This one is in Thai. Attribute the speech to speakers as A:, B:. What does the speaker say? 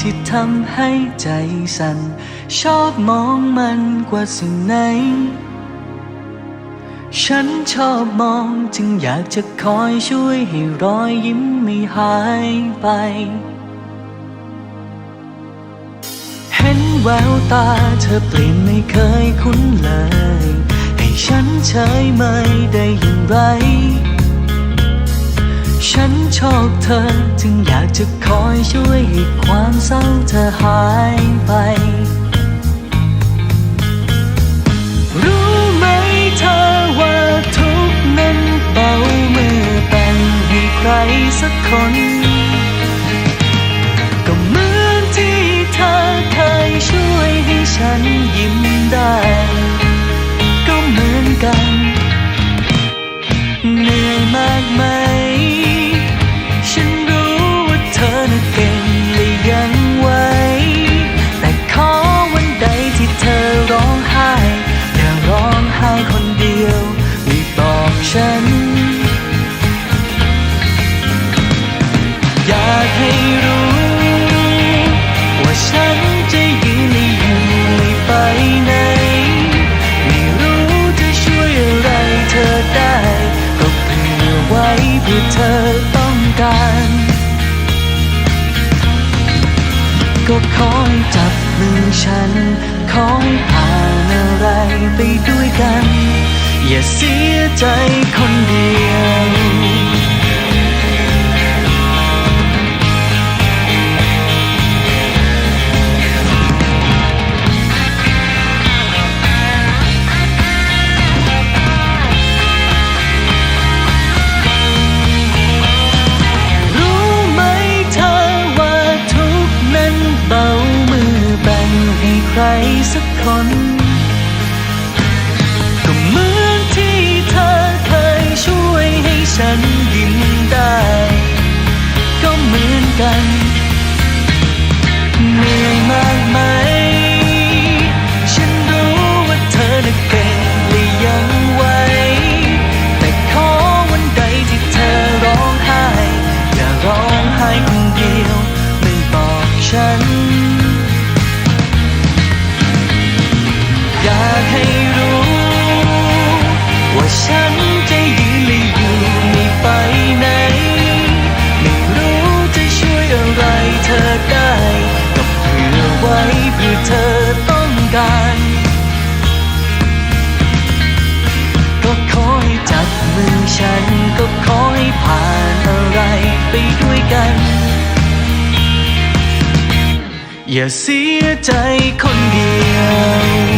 A: ที่ทำให้ใจสั่น ชอบมองมันกว่าสิ่งไหน ฉันชอบมองจึงอยากจะคอยช่วยให้รอยยิ้มไม่หายไป เห็นแววตาเธอเปลี่ยนไม่เคยคุ้นเลย ให้ฉันเฉยไม่ได้อย่างไรฉันชอบเธอจึงอยากจะคอยช่วยให้ ความเศร้าเธอหายไป รู้ไหมเธอว่าทุกนั้นเบาเมื่อแต่งให้ใครสักคน ว้เพื่อเธอต้องการ ก็คอยจับมือฉันคอยผ่านอะไรไปด้วยกัน อย่าเสียใจคนเดียว น ก็เหมือนที่เธอเคยช่วยให้ฉันยิ้มได้ ก็เหมือนกัน ฉันก็ขอให้ผ่านอะไรไปด้วยกัน อย่าเสียใจคนเดียว